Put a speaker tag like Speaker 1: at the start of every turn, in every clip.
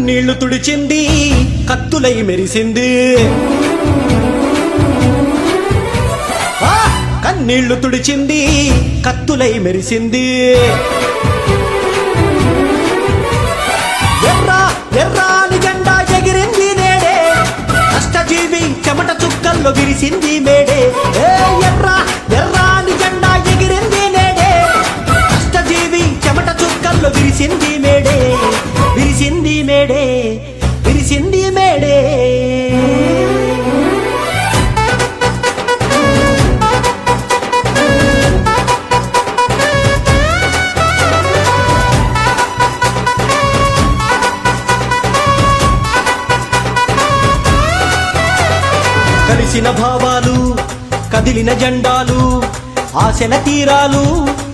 Speaker 1: కన్నీళ్ళు తుడిచింది కత్తులై మెరిసింది. కన్నీళ్ళు తుడిచింది కత్తులై మెరిసింది. ఎర్రా ఎర్రాని జెండా ఎగిరింది నేడే. కష్టజీవి చెమట చుక్కల్లో విరిసింది మేడే. ఎర్రా ఎర్రాని జెండా ఎగిరింది నేడే. కష్టజీవి చెమట చుక్కల్లో విరిసింది మేడే. విరిసింది మేడే విరిసింది మేడే. కలిసిన భావాలు కదిలిన జెండాలు ఆశల తీరాలు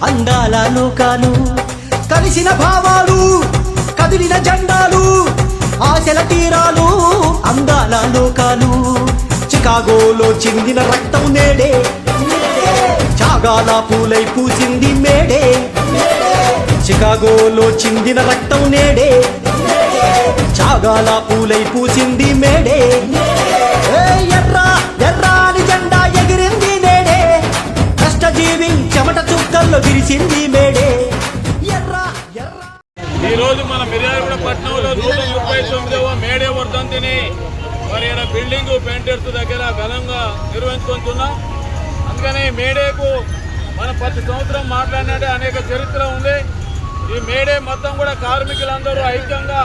Speaker 1: అందాల లోకాలు కలిసిన భావాలు కదిలిన జెండాలు ఆశల తీరాలు అందాల లోకాలు. చికాగోలో చిందిన రక్తం నేడే చాగాల పూలై పూసింది మేడే. చికాగోలో చిందిన రక్తం నేడే చాగాల పూలై పూసింది మేడే.
Speaker 2: ప్రతి సంవత్సరం మాట్లాడినట్టే అనేక చరిత్ర ఉంది. ఈ మేడే మొత్తం కూడా కార్మికులందరూ ఐక్యంగా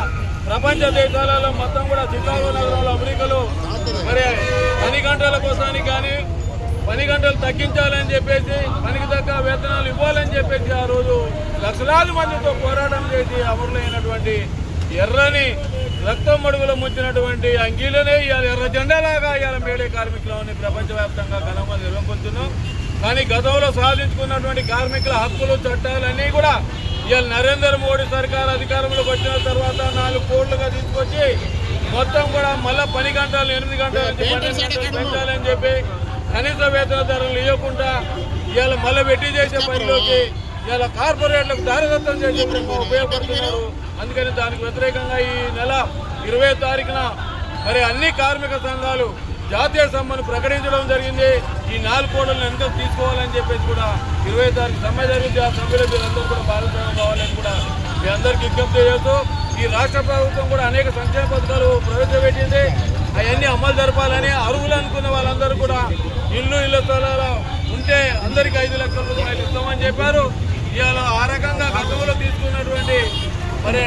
Speaker 2: ప్రపంచ దేశాలలో మొత్తం కూడా చికాగో నగరంలో అమెరికాలో. మరి పని గంటల కోసానికి కానీ పని గంటలు తగ్గించాలని చెప్పేసి పనికి తగ్గ వేతనాలు ఇవ్వాలని చెప్పేసి ఆ రోజు లక్షలాది మందితో పోరాటం చేసి అమరులైనటువంటి ఎర్రని రక్తం మడుగులో ముంచినటువంటి అంగీలనే ఇవాళ ఎర్ర జెండాలాగా ఇవాళ మేడే కార్మికులని ప్రపంచవ్యాప్తంగా ఘనంగా నిర్వహించుతున్నాం కానీ గతంలో సాధించుకున్నటువంటి కార్మికుల హక్కులు చట్టాలన్నీ కూడా ఇవాళ నరేంద్ర మోడీ సర్కార్ అధికారంలోకి వచ్చిన తర్వాత నాలుగు కోట్లుగా తీసుకొచ్చి మొత్తం కూడా మళ్ళా పని గంటలు ఎనిమిది గంటల పెంచాలని చెప్పి కనీస వేతన ధరలు ఇవ్వకుండా ఇవాళ మళ్ళీ పెట్టి చేసే పనిలోకి ఇవాళ కార్పొరేట్లకు దారిదత్తం చేసే విధంగా ఉపయోగపడుతున్నారు. అందుకని దానికి వ్యతిరేకంగా ఈ నెల ఇరవై తారీఖున మరి అన్ని కార్మిక సంఘాలు జాతీయ సమ్మెను ప్రకటించడం జరిగింది. ఈ నాలుగు కోడలను వెనుక తీసుకోవాలని చెప్పేసి కూడా ఇరవై తారీఖు సమ్మె జరిగింది. ఆ సమ్మెలో మీరందరూ కూడా భాగస్వామ్యం కావాలని కూడా మీ అందరికీ విజ్ఞప్తి చేస్తూ ఈ రాష్ట్ర ప్రభుత్వం కూడా అనేక సంక్షేమ పథకాలు ప్రవేశపెట్టింది. అవన్నీ అమలు జరపాలని అర్హులు అనుకున్న వాళ్ళందరూ కూడా ఇల్లు ఇళ్ళ స్థలాలు ఉంటే అందరికీ ఐదు లక్షల రూపాయలు ఇస్తామని చెప్పారు. ఇవాళ ఆ రకంగా గతంలో తీసుకున్నటువంటి మరి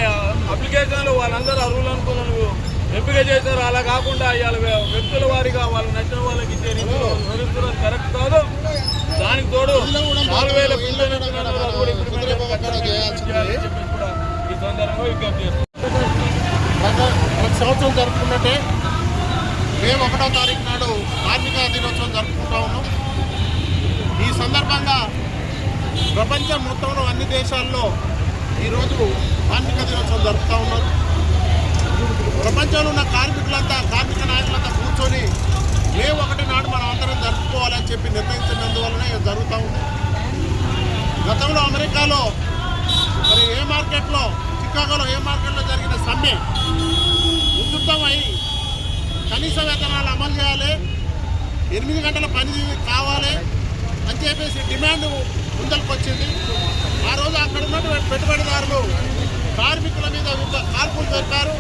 Speaker 2: అప్లికేషన్లు వాళ్ళందరూ అర్హులు అనుకున్నారు ఎంపిక చేశారు. అలా కాకుండా ఇవాళ వ్యక్తుల వారిగా వాళ్ళు నచ్చిన వాళ్ళకి ఇచ్చే రీతిలో వివరిస్తున్నది కరెక్ట్ కాదు. దానికి తోడు నాలుగు వేల పిల్లలు ఈ సందర్భంగా విజ్ఞప్తి చేస్తున్నాం
Speaker 3: ప్రతి సంవత్సరం జరుపుకున్నట్టే మేము ఒకటో తారీఖు నాడు కార్మిక దినోత్సవం జరుపుకుంటా ఉన్నాం. ఈ సందర్భంగా ప్రపంచం మొత్తంలో అన్ని దేశాల్లో ఈరోజు కార్మిక దినోత్సవం జరుపుతూ ఉన్నారు. ప్రపంచంలో ఉన్న కార్మికులంతా కార్మిక నాయకులంతా కూర్చొని మే ఒకటి నాడు మనం అందరం జరుపుకోవాలని చెప్పి నిర్ణయించినందువలనే ఇది జరుగుతూ ఉంది. గతంలో అమెరికాలో మరి ఏ మార్కెట్లో చికాగోలో ఏ మార్కెట్లో జరిగిన సమ్మె ఉధృతమై కనీస వేతనాలు అమలు చేయాలి ఎనిమిది గంటల పని కావాలి అని చెప్పేసి డిమాండ్ ముందరికి వచ్చింది ఆ రోజు అక్కడ ఉన్నటువంటి పెట్టుబడిదారులు కార్మికుల మీద కార్పులు జరిపారు.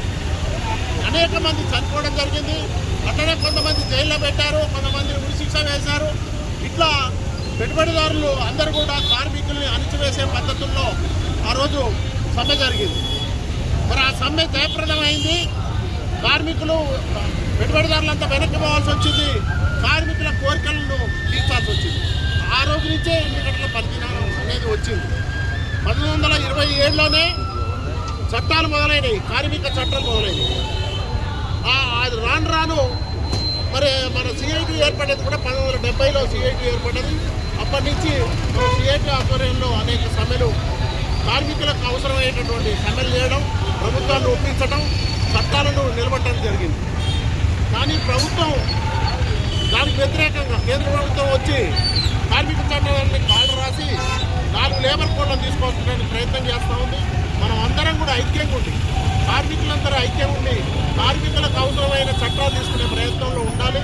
Speaker 3: అనేక మంది చనిపోవడం జరిగింది. అట్లనే కొంతమంది జైల్లో పెట్టారు కొంతమంది ఉరిశిక్ష వేశారు. ఇట్లా పెట్టుబడిదారులు అందరూ కూడా కార్మికుల్ని అణిచివేసే పద్ధతుల్లో ఆ రోజు సమ్మె జరిగింది. మరి ఆ సమ్మె జయప్రదమైంది. కార్మికులు పెట్టుబడిదారులంతా వెనక్కి పోవాల్సి వచ్చింది. కార్మికుల కోరికలను తీర్చాల్సి వచ్చింది. ఆ రోజు నుంచే ఎన్ని గంటల పనిదినం అనేది వచ్చింది. పంతొమ్మిది వందల ఇరవై ఏడులోనే చట్టాలు మొదలైనవి కార్మిక చట్టాలు మొదలైనవి. అది రాను రాను మరి మన సిఐటి ఏర్పడేది కూడా పంతొమ్మిది వందల డెబ్బైలో సిఐటి ఏర్పడ్డది. అప్పటి నుంచి సిఐటి ఆధ్వర్యంలో అనేక సమ్మెలు కార్మికులకు అవసరమైనటువంటి సమ్మెలు చేయడం ప్రభుత్వాన్ని ఒప్పించడం చట్టాలను నిలబట్టడం జరిగింది. కానీ ప్రభుత్వం దానికి వ్యతిరేకంగా కేంద్ర ప్రభుత్వం వచ్చి కార్మిక చట్టాలని కాళ్ళు రాసి నాలుగు లేబర్ కోడ్లను తీసుకోవడానికి ప్రయత్నం చేస్తూ ఉంది. మనం అందరం కూడా ఐక్యంగా ఉండి కార్మికులందరూ ఐక్యం ఉండి కార్మికులకు అవసరమైన చట్టాలు తీసుకునే ప్రయత్నంలో ఉండాలి.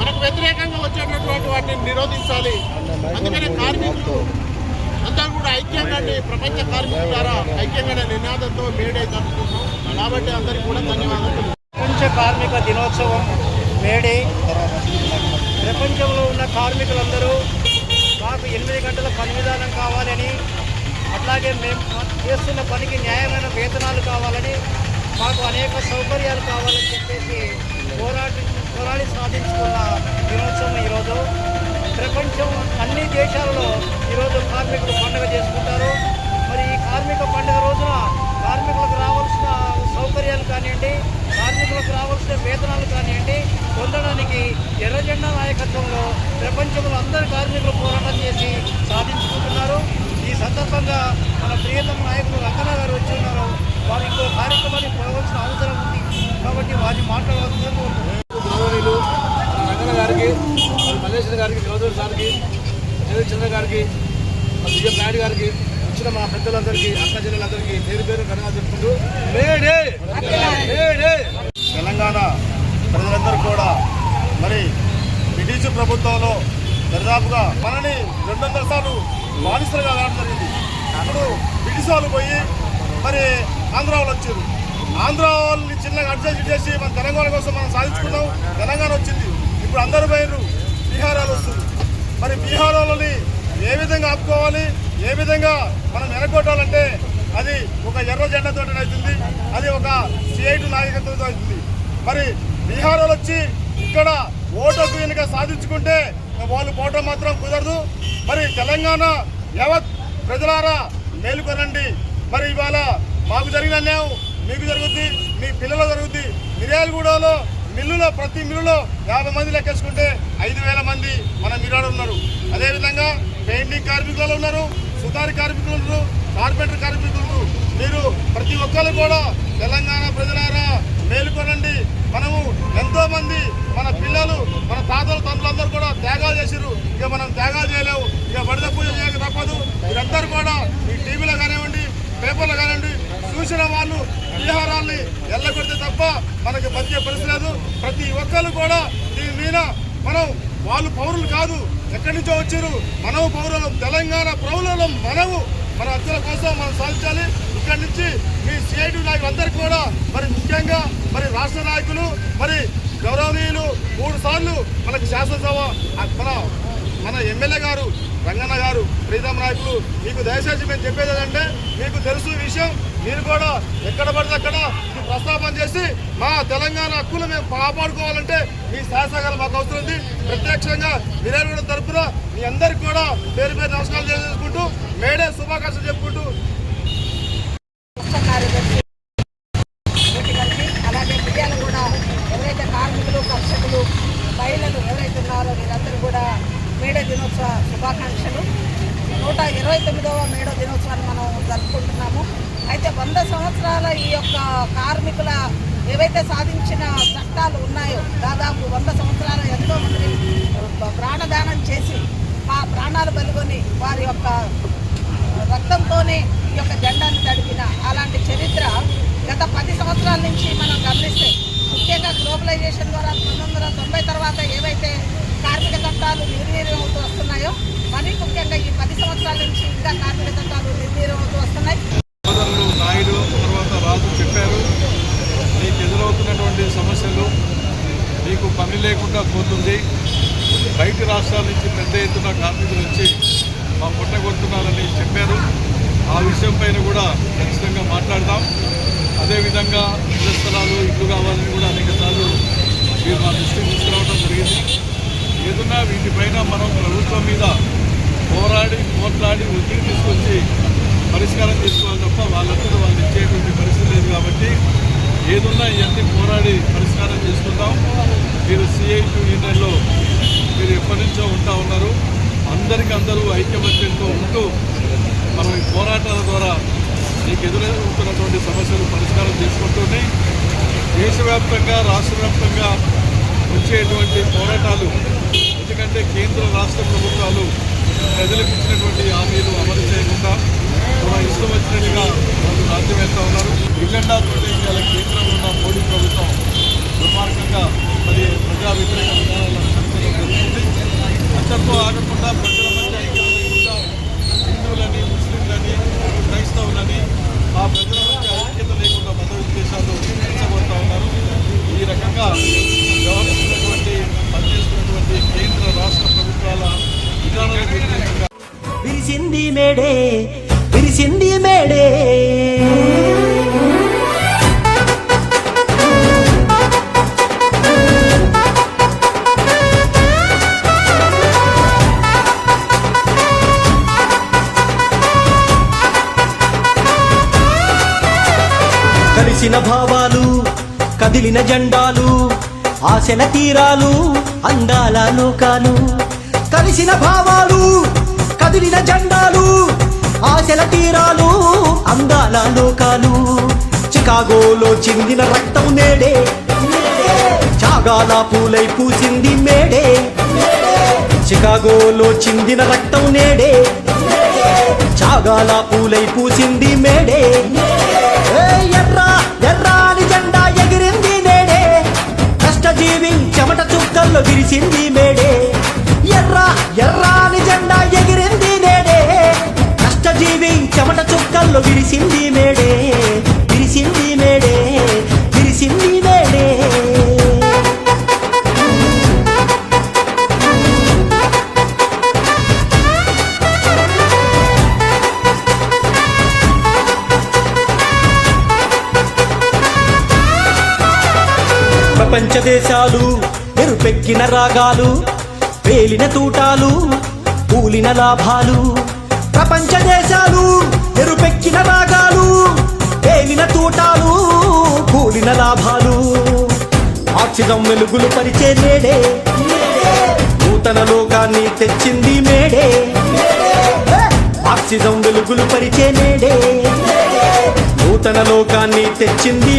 Speaker 4: మనకు వ్యతిరేకంగా వచ్చేటటువంటి వాటిని నిరోధించాలి. అందుకనే కార్మికులు అందరూ కూడా ఐక్యంగా ప్రపంచ కార్మికుల ద్వారా ఐక్యంగా నినాదంతో మేడే జరుపుకుంటున్నాం. కాబట్టి అందరికీ కూడా ధన్యవాదాలు.
Speaker 5: ప్రపంచ కార్మిక దినోత్సవం మేడే. ప్రపంచంలో ఉన్న కార్మికులందరూ మాకు ఎనిమిది గంటల పని విధానం కావాలని అట్లాగే మేము చేస్తున్న పనికి న్యాయమైన వేతనాలు కావాలని మాకు అనేక సౌకర్యాలు కావాలని చెప్పేసి పోరాటి పోరాడి సాధించుకున్న దినోత్సవం ఈరోజు. ప్రపంచం అన్ని దేశాలలో ఈరోజు కార్మికులు పండుగ చేసుకుంటారు. మరి ఈ కార్మిక పండుగ రోజున కార్మికులకు రావాల్సిన సౌకర్యాలు కానివ్వండి కార్మికులకు రావాల్సిన వేతనాలు కానివ్వండి పొందడానికి ఎర్రజెండా నాయకత్వంలో ప్రపంచంలో అందరు కార్మికులు సందర్భంగా మన ప్రియతమ నాయకులు రంగనా గారు వచ్చి ఉన్నారు. వారు ఇంకో కార్యక్రమానికి పోవాల్సిన అవసరం ఉంది. కాబట్టి వారిని మాట్లాడవలసిందిగా కోరుతున్నాను
Speaker 6: గౌరవనీయులు రంగన్న గారికి మల్లేశ్వర గారికి గౌరవ సార్కి చంద్ర గారికి బియ్యం నాయుడు గారికి వచ్చిన మా పెద్దలందరికీ అక్క చెల్లెలందరికీ పేరు పేరు ఘనంగా చెప్పుకుంటూ
Speaker 4: తెలంగాణ ప్రజలందరూ కూడా మరి బ్రిటిష్ ప్రభుత్వంలో దరిదాపుగా మనని రెండు వందల సార్లు బానిసలుగా కావడం జరిగింది. అప్పుడు బ్రిటిష్ వాళ్ళు పోయి మరి ఆంధ్ర వాళ్ళు వచ్చారు. ఆంధ్ర వాళ్ళని చిన్నగా అడ్జస్ట్ చేసి మన తెలంగాణ కోసం మనం సాధించుకున్నాం. తెలంగాణ వచ్చింది. ఇప్పుడు అందరు పోయినరు బీహార్ వాళ్ళు వస్తుంది మరి బీహార్ వాళ్ళని ఏ విధంగా ఆపుకోవాలి? ఏ విధంగా మనం వెనకొట్టాలంటే అది ఒక ఎర్ర జెండాతో అవుతుంది. అది ఒక సిఐటి నాయకత్వంతో అవుతుంది. మరి బీహార్ వాళ్ళు వచ్చి ఇక్కడ ఓటు ఎన్నిక సాధించుకుంటే వాళ్ళు పోవడం మాత్రం కుదరదు. మరి తెలంగాణ యావత్ ప్రజలారా మేలుకొనండి. మరి ఇవాళ మాకు జరిగిన అన్యాయం మీకు జరుగుద్ది మీ పిల్లలు జరుగుద్ది. మిర్యాలగూడలో మిల్లులో ప్రతి మిల్లులో యాభై మంది లెక్కేసుకుంటే ఐదు వేల మంది మన మిరాడు ఉన్నారు. అదేవిధంగా పెయింటింగ్ కార్మికులు ఉన్నారు సుతారి కార్మికులు ఉన్నారు కార్పెంటర్ కార్మికులు మీరు ప్రతి ఒక్కరు కూడా తెలంగాణ ప్రజలారా మేలుకొనండి. మనము ఎంతోమంది మన పిల్లలు మన తాతలు తండ్రులందరూ కూడా త్యాగాలు చేసిరు ఇక మనం త్యాగాలు చేయలేవు. ఇక బడిద పూజ చేయక తప్పదు. మీరందరూ కూడా ఈ టీవీలో కానివ్వండి పేపర్లో కానివ్వండి చూసిన వాళ్ళు విహారాన్ని ఎల్లగొడితే తప్ప మనకి బతికే పరిస్థితి లేదు. ప్రతి ఒక్కరు కూడా దీని మీద మనం వాళ్ళు పౌరులు కాదు. ఎక్కడి నుంచో వచ్చారు మనము పౌరులం తెలంగాణ పౌరులం మనము మన హక్కుల కోసం మనం సాధించాలి. ఇక్కడి నుంచి మీ సిఐటి నాయకులందరికీ కూడా మరి ముఖ్యంగా మరి రాష్ట్ర నాయకులు మరి గౌరవనీయులు మూడు సార్లు మనకి శాసనసభ మన మన ఎమ్మెల్యే గారు రంగన్న గారు ప్రీతం నాయకులు మీకు దయచేసి మేము చెప్పేది ఏంటంటే మీకు తెలుసు విషయం మీరు కూడా ఎక్కడ పడితే అక్కడ ప్రస్తాపన చేసి మా తెలంగాణ హక్కులు మేము కాపాడుకోవాలంటే మీ సహసహకారం మాకు అవసరం ఉంది. ప్రత్యక్షంగా మీరేడు తరపున మీ అందరికి కూడా పేరు పేరు నమస్కారాలు చేసుకుంటూ మేడే శుభాకాంక్షలు చెప్పుకుంటూ
Speaker 7: రాష్ట్ర కార్యదర్శి తోటి కలిసి అలాగే మిర్యాలు కూడా ఎవరైతే కార్మికులు కర్షకులు మహిళలు ఎవరైతే ఉన్నారో వీరందరూ కూడా మేడే దినోత్సవ శుభాకాంక్షలు నూట ఇరవై తొమ్మిదవ మేడో దినోత్సవాన్ని మనం జరుపుకుంటున్నాము అయితే వంద సంవత్సరాల ఈ యొక్క కార్మికుల ఏవైతే సాధించిన చట్టాలు ఉన్నాయో దాదాపు వంద సంవత్సరాల ఎంతో మంది ప్రాణదానం చేసి ఆ ప్రాణాలు బలిగొని వారి యొక్క రక్తంతోనే ఈ యొక్క జెండాను తడిపిన అలాంటి చరిత్ర గత పది సంవత్సరాల నుంచి మనం గమనిస్తే ముఖ్యంగా గ్లోబలైజేషన్ ద్వారా పంతొమ్మిది వందల తొంభై తర్వాత ఏవైతే కార్మిక చట్టాలు నిర్వీర్యం అవుతూ వస్తున్నాయో మరీ ముఖ్యంగా ఈ పది సంవత్సరాల నుంచి ఇంకా కార్మిక చట్టాలు నిర్వీర్యం అవుతూ వస్తున్నాయి
Speaker 6: సోదరులు నాయుడు తర్వాత రాజు చెప్పారు మీకు ఎదురవుతున్నటువంటి సమస్యలు మీకు పని లేకుండా పోతుంది. బయట రాష్ట్రాల నుంచి పెద్ద ఎత్తున కార్మికులు వచ్చి మా పుట్టగొడుతున్నారని చెప్పారు. ఆ విషయం పైన కూడా ఖచ్చితంగా మాట్లాడదాం. అదేవిధంగా ఇళ్ళ స్థలాలు ఇల్లు కావాలని కూడా అనేక సార్లు మీరు మా దృష్టికి తీసుకురావడం జరిగింది. ఏదన్నా వీటిపైన మనం ప్రభుత్వం మీద పోరాడి పోట్లాడి ఒత్తిడి తీసుకొచ్చి పరిష్కారం చేసుకోవాలి తప్ప వాళ్ళందరూ వాళ్ళు ఇచ్చేటువంటి పరిస్థితి లేదు కాబట్టి ఏదున్నా ఇవన్నీ పోరాడి పరిష్కారం చేసుకుందాం. మీరు సిఐటి యూనియన్లో మీరు ఎప్పటి నుంచో ఉంటా ఉన్నారు. అందరికీ అందరూ ఐక్యమత్యంతో ఉంటూ మనం ఈ పోరాటాల ద్వారా మీకు ఎదురవుతున్నటువంటి సమస్యలు పరిష్కారం చేసుకుంటూనే దేశవ్యాప్తంగా రాష్ట్ర వ్యాప్తంగా వచ్చేటువంటి పోరాటాలు ఎందుకంటే కేంద్ర రాష్ట్ర ప్రభుత్వాలు ప్రజలకు ఇచ్చినటువంటి హామీలు అమలు చేయకుండా మన ఇష్టం వచ్చినట్టుగా వాళ్ళు రాజ్యం వేస్తూ ఉన్నారు ఎజెండాతో ఇవాళ కేంద్రంలో ఉన్న మోడీ ప్రభుత్వం దుర్మార్గంగా మరి ప్రజా వ్యతిరేక విధానాలను జరపడం ఆగకుండా ప్రజల మధ్య ఐక్యం లేకుండా హిందువులని ముస్లింలని క్రైస్తవులని ఆ ప్రజల మధ్య ఐక్యత లేకుండా మత ఉద్దేశాలు పెంచబడతా ఉన్నారు ఈ రకంగా వ్యవహరిస్తున్నటువంటి పనిచేస్తున్నటువంటి కేంద్ర రాష్ట్ర ప్రభుత్వాల విధానాల
Speaker 1: విరిసింది మేడే విరిసింది మేడే. కలిసిన భావాలు కదిలిన జెండాలు ఆశల తీరాలు అందాల లోకాలు కలిసిన భావాలు కదిలిన జెండాలు ఆశల తీరాలు అందాల లోకాలు. చికాగోలో చిందిన రక్తం నేడే చాగాల పూలై పూసింది మేడే. చికాగోలో చిందిన రక్తం నేడే చాగాల పూలై పూసింది మేడే. ఎర్రా ఎర్ర ఎర్రాని జెండా ఎగిరింది నేడే కష్టజీవి చెమట చుక్కల్లో విరిసింది మేడే. ఎర్ర ఎర్రా విరిసింది మేడే విరిసింది మేడే విరిసింది మేడే. ప్రపంచ దేశాలు ఎరుపెక్కిన రాగాలు పేలిన తూటాలు కూలిన లాభాలు. ప్రపంచ దేశాలు ఎరుపెక్కిన రాగాలు పేలిన తూటాలు కూలిన లాభాలు. ఆక్సిజం వెలుగులు పరిచే నేడే నూతన లోకాన్ని తెచ్చింది మేడే. ఆక్సిజం వెలుగులు పరిచే నేడే నూతన లోకాన్ని తెచ్చింది